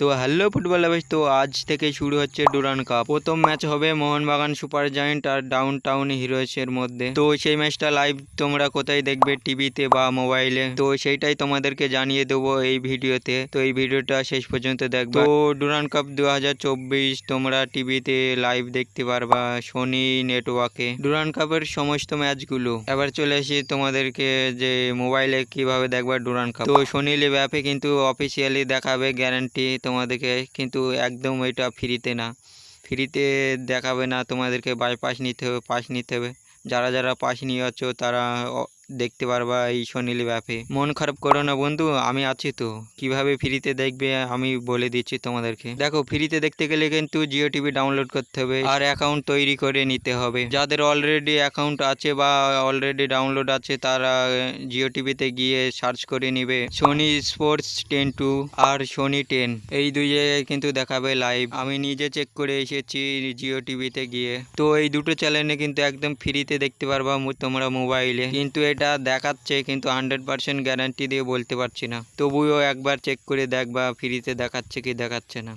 তো hello football lovers তো আজ থেকে শুরু হচ্ছে ডুরান কাপ প্রথম ম্যাচ হবে মোহনবাগান সুপার জায়েন্ট আর ডাউন টাউন হিরোসের মধ্যে। তো সেই ম্যাচটা লাইভ তোমরা কোথায় দেখবে টিভিতে বা মোবাইলে তো সেইটাই তোমাদেরকে জানিয়ে দেবো এই ভিডিওতে। তো এই ভিডিওটা শেষ পর্যন্ত দেখবে। তো ডুরান কাপ দু হাজার চব্বিশ তোমরা টিভিতে লাইভ দেখতে পারবা সোনি নেটওয়ার্কে ডুরান কাপের সমস্ত ম্যাচগুলো এবার চলে আসি তোমাদেরকে যে মোবাইলে কীভাবে দেখবা ডুরান কাপ তো সোনি লিভ অ্যাপে কিন্তু অফিসিয়ালি দেখাবে গ্যারান্টি তোমাদেরকে, কিন্তু একদম এটা ফ্রিতে না। ফ্রিতে দেখাবে না তোমাদেরকে বাইপাস নিতে হবে পাস নিতে হবে। যারা যারা পাস নিয়ে আছো তারা দেখতে পারবা এই সোনি লিভ অ্যাপে মন খারাপ করো না বন্ধু, আমি আছি তো। কীভাবে ফ্রিতে দেখবে আমি বলে দিচ্ছি তোমাদেরকে। দেখো, ফ্রিতে দেখতে গেলে কিন্তু জিও টিভি ডাউনলোড করতে হবে আর অ্যাকাউন্ট তৈরি করে নিতে হবে। যাদের অলরেডি অ্যাকাউন্ট আছে বা অলরেডি ডাউনলোড আছে, তারা জিও টিভিতে গিয়ে সার্চ করে নিবে। সোনি স্পোর্টস টেন টু আর সোনি টেন এই দুই জায়গায় কিন্তু দেখাবে লাইভ আমি নিজে চেক করে এসেছি জিও টিভিতে গিয়ে। তো এই দুটো চ্যানেলে কিন্তু একদম ফ্রিতে দেখতে পারবা তোমরা মোবাইলে কিন্তু এটা দেখাচ্ছে কিন্তু হান্ড্রেড পারসেন্ট গ্যারান্টি দিয়ে বলতে পারছি না। তবুও একবার চেক করে দেখবা ফ্রিতে দেখাচ্ছে কি দেখাচ্ছে না।